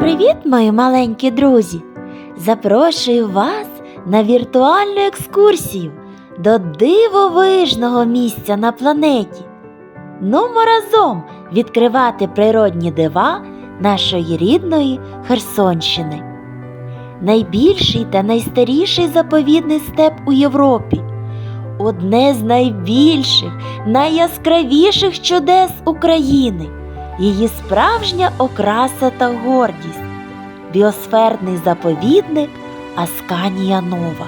Привіт, мої маленькі друзі! Запрошую вас на віртуальну екскурсію до дивовижного місця на планеті. Нумо разом відкривати природні дива нашої рідної Херсонщини. Найбільший та найстаріший заповідний степ у Європі. Одне з найбільших, найяскравіших чудес України її справжня окраса та гордість, біосферний заповідник Асканія Нова.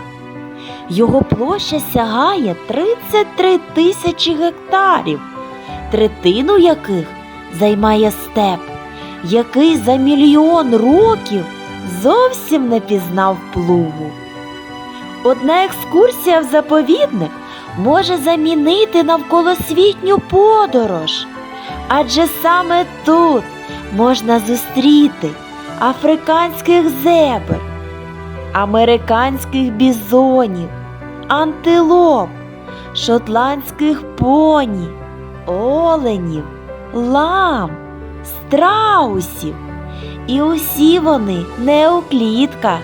Його площа сягає 33 тисячі гектарів, третину яких займає степ, який за мільйон років зовсім не пізнав плугу. Одна екскурсія в заповідник може замінити навколосвітню подорож. Адже саме тут можна зустріти африканських зебр, американських бізонів, антилоп, шотландських поні, оленів, лам, страусів. І усі вони не у клітках,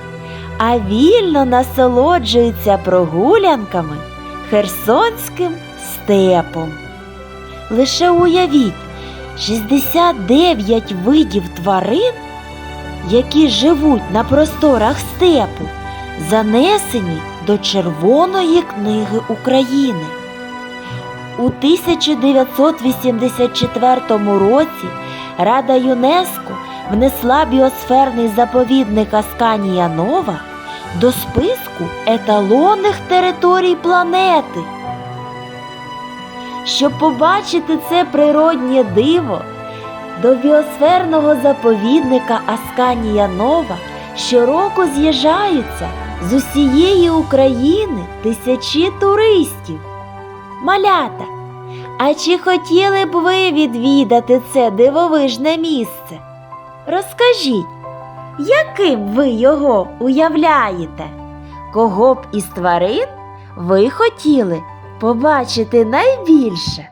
а вільно насолоджуються прогулянками херсонським степом. Лише уявіть, 69 видів тварин, які живуть на просторах степу, занесені до Червоної книги України. У 1984 році Рада ЮНЕСКО внесла біосферний заповідник Асканія Нова до списку еталонних територій планети. Щоб побачити це природнє диво, до біосферного заповідника Асканія Нова щороку з'їжджаються з усієї України тисячі туристів. Малята, а чи хотіли б ви відвідати це дивовижне місце? Розкажіть, яким ви його уявляєте? Кого б із тварин ви хотіли побачити найбільше?